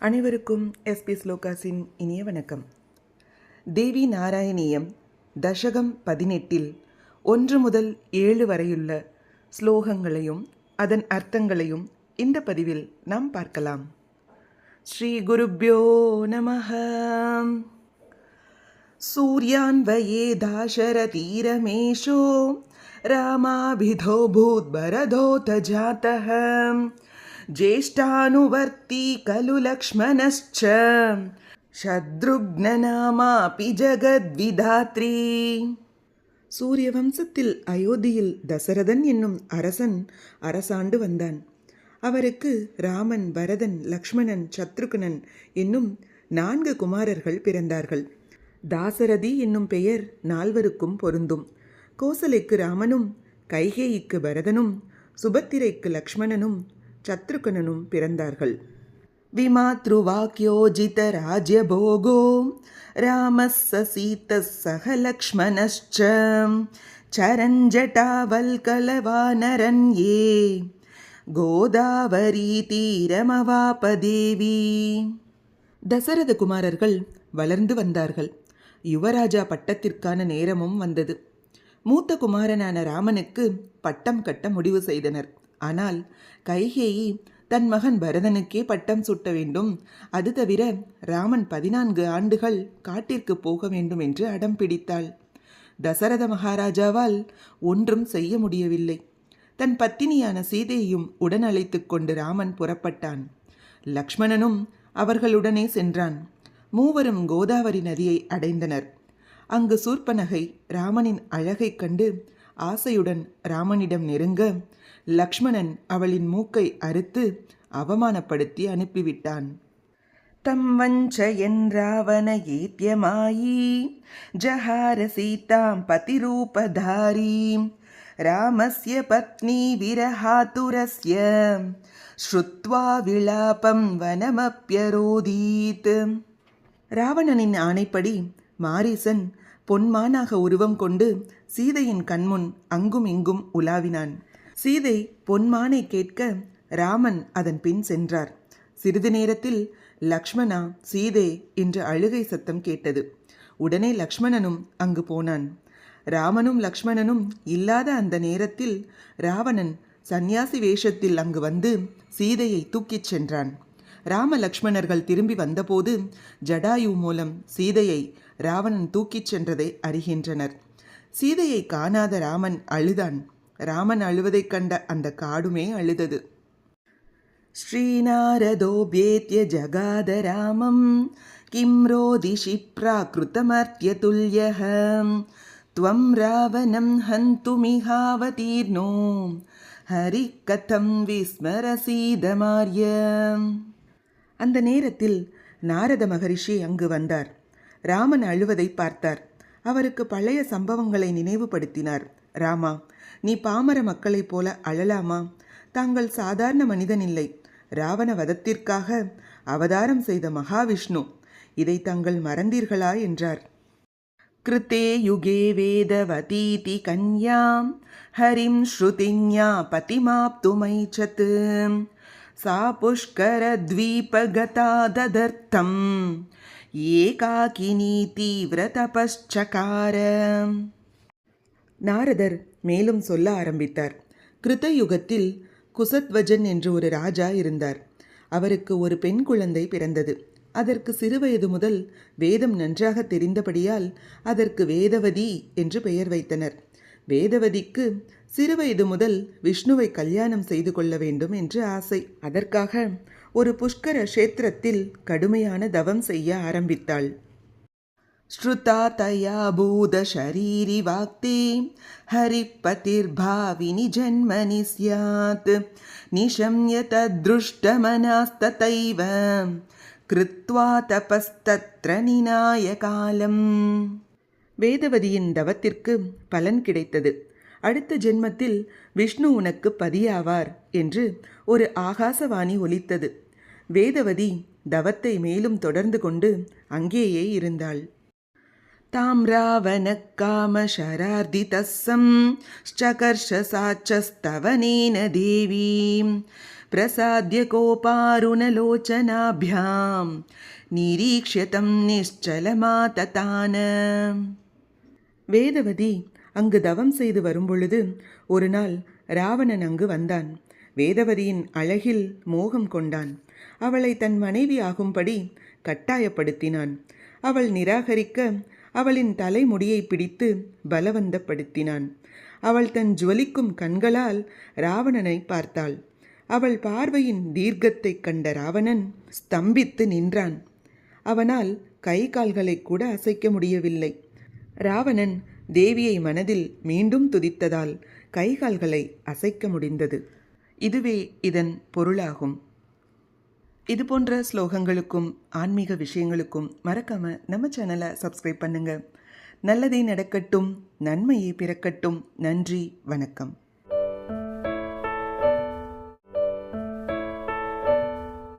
அனைவருக்கும் எஸ்பி ஸ்லோகாஸின் இனிய வணக்கம். தேவி நாராயணியம் தசகம் பதினெட்டில் ஒன்று முதல் ஏழு வரையுள்ள ஸ்லோகங்களையும் அதன் அர்த்தங்களையும் இந்த பதிவில் நாம் பார்க்கலாம். ஸ்ரீ குருப்யோ நம சூர்யான்வயே தாசரதீரமேஷோ. ராமாபிதோ பூத்பரதோத ஜாத்தகம் ज्येष्ठानुवर्ती खलु लक्ष्मणश्च शत्रुघ्ननामापि जगद्विधात्री சூரிய வம்சத்தில் அயோத்தியில் தசரதன் என்னும் அரசன் அரசாண்டு வந்தான் அவருக்கு ராமன் பரதன் லக்ஷ்மணன் சத்ருகனன் என்னும் நான்கு குமாரர்கள் பிறந்தார்கள் தாசரதி என்னும் பெயர் நால்வருக்கும் பொருந்தும் கோசலைக்கு ராமனும் கைகேயிக்கு பரதனும் சுபத்திரைக்கு லக்ஷ்மணனும் சத்ருகனனும் பிறந்தார்கள். விமாத்ருவாக்கியோஜித ராஜ்யபோகோ ராமஸ்ஸ சீதஸ்ஸக லக்ஷ்மணஸ்ச சரஞ்சட்டாவல்கலவானரன் ஏ கோதாவரி தீரமவாபதேவி தசரத குமாரர்கள் வளர்ந்து வந்தார்கள். யுவராஜா பட்டத்திற்கான நேரமும் வந்தது. மூத்த குமாரனான ராமனுக்கு பட்டம் கட்ட முடிவு செய்தனர். ஆனால் கைகேயி தன் மகன் பரதனுக்கே பட்டம் சூட்ட வேண்டும். அது தவிர ராமன் பதினான்கு ஆண்டுகள் காட்டிற்கு போக வேண்டும் என்று அடம் பிடித்தாள். தசரத மகாராஜாவால் ஒன்றும் செய்ய முடியவில்லை. தன் பத்தினியான சீதையையும் உடன் அழைத்துக் கொண்டு ராமன் புறப்பட்டான். லக்ஷ்மணனும் அவர்களுடனே சென்றான். மூவரும் கோதாவரி நதியை அடைந்தனர். அங்கு சூர்ப்பனகை ராமனின் அழகைக் கண்டு ஆசையுடன் ராமனிடம் நெருங்க லக்ஷ்மணன் அவளின் மூக்கை அறுத்து அவமானப்படுத்தி அனுப்பிவிட்டான். தம் வஞ்ச ராவண ஏத்தியமாயி ஜஹார சீதாம் பதிரூபதாரீம் ராமஸ்ய பத்னி விரஹாதுரஸ்ய ஸ்ருத்வா விலாபம் வனமப்யரோதீத். ராவணனின் ஆணைப்படி மாரீசன் பொன்மானாக உருவம் கொண்டு சீதையின் கண்முன் அங்கும் இங்கும் உலாவினான். சீதை பொன்மானை கேட்க ராமன் அதன் பின் சென்றார். சிறிது நேரத்தில் லக்ஷ்மணா சீதே என்ற அழுகை சத்தம் கேட்டது. உடனே லக்ஷ்மணனும் அங்கு போனான். ராமனும் லக்ஷ்மணனும் இல்லாத அந்த நேரத்தில் ராவணன் சந்நியாசி வேஷத்தில் அங்கு வந்து சீதையை தூக்கிச் சென்றான். ராம லக்ஷ்மணர்கள் திரும்பி வந்தபோது ஜடாயு மூலம் சீதையை ராவணன் தூக்கிச் சென்றதை அறிகின்றனர் சீதையை காணாத ராமன் அழுதான் ராமன் அழுவதைக் கண்ட அந்த காடுமே அழுதது श्रीनारदोऽभ्येत्य जगाद रामं किं रोदिषि प्राकृतमर्त्यतुल्यः त्वं रावणं हन्तुमिहावतीर्णो हरिः कथं विस्मरसीदमार्य அந்த நேரத்தில் நாரத மகரிஷி அங்கு வந்தார் ராமன் அழுவதை பார்த்தார். அவருக்கு பழைய சம்பவங்களை நினைவுபடுத்தினார். ராமா நீ பாமர மக்களைப் போல அழலாமா? தாங்கள் சாதாரண மனிதன் இல்லை. ராவண வதத்திற்காக அவதாரம் செய்த மகாவிஷ்ணு இதை தாங்கள் மறந்தீர்களா? என்றார். கிருத்தே யுகே வேதவதீதி கன்யாம் ஹரிம் ஸ்ருதிஞா பதிமாப்துமைச்சத். சா புஷ்கரத்வீபகதா ததர்த்தம். ஏகாகினி தீவிர தபஸ்சகார. நாரதர் மேலும் சொல்ல ஆரம்பித்தார். கிருத்த யுகத்தில் குசத்வஜன் என்று ஒரு ராஜா இருந்தார். அவருக்கு ஒரு பெண் குழந்தை பிறந்தது. அதற்கு சிறுவயது முதல் வேதம் நன்றாக தெரிந்தபடியால் அதற்கு வேதவதி என்று பெயர் வைத்தனர். வேதவதிக்கு சிறுவயது முதல் விஷ்ணுவை கல்யாணம் செய்து கொள்ள வேண்டும் என்று ஆசை. அதற்காக ஒரு புஷ்கர கஷேத்திரத்தில் கடுமையான தவம் செய்ய ஆரம்பித்தாள். ஸ்ருதா தயா பூத ஷரீரி வாக்தி வாக்தே ஹரிப்பதிர்பாவினி ஜன்மனி சியாத் நிஷம்ய தத்ருஷ்டமனாஸ்ததைவ கிருத்வா தபஸ்தத்ர நிநாய காலம். வேதவதியின் தவத்திற்கு பலன் கிடைத்தது. அடுத்த ஜென்மத்தில் விஷ்ணு உனக்கு பதியாவார் என்று ஒரு ஆகாசவாணி ஒலித்தது. வேதவதி தவத்தை மேலும் தொடர்ந்து கொண்டு அங்கேயே இருந்தாள். தாம்ராவணக்காமஷரார்திதஸ்ஸம் ஸ்சகர்ஷசாச்சஸ்தவனேன தேவீம் பிரசாத்ய கோபாருணலோச்சனாபியாம் நிரீக்ஷியதம் நிஷ்சலமாததான. வேதவதி அங்கு தவம் செய்து வரும்பொழுது ஒரு நாள் ராவணன் அங்கு வந்தான். வேதவதியின் அழகில் மோகம் கொண்டான். அவளை தன் மனைவி ஆகும்படி கட்டாயப்படுத்தினான். அவள் நிராகரிக்க அவளின் தலைமுடியை பிடித்து பலவந்தப்படுத்தினான். அவள் தன் ஜுவலிக்கும் கண்களால் ராவணனை பார்த்தாள். அவள் பார்வையின் தீர்க்கத்தைக் கண்ட ராவணன் ஸ்தம்பித்து நின்றான். அவனால் கை கால்களை கூட அசைக்க முடியவில்லை. ராவணன் தேவியை மனதில் மீண்டும் துதித்ததால் கைகால்களை அசைக்க முடிந்தது. இதுவே இதன் பொருளாகும். இது போன்ற ஸ்லோகங்களுக்கும் ஆன்மீக விஷயங்களுக்கும் மறக்காம நம்ம சேனலை சப்ஸ்கிரைப் பண்ணுங்க. நல்லதே நடக்கட்டும் நன்மையே பிறக்கட்டும். நன்றி வணக்கம்.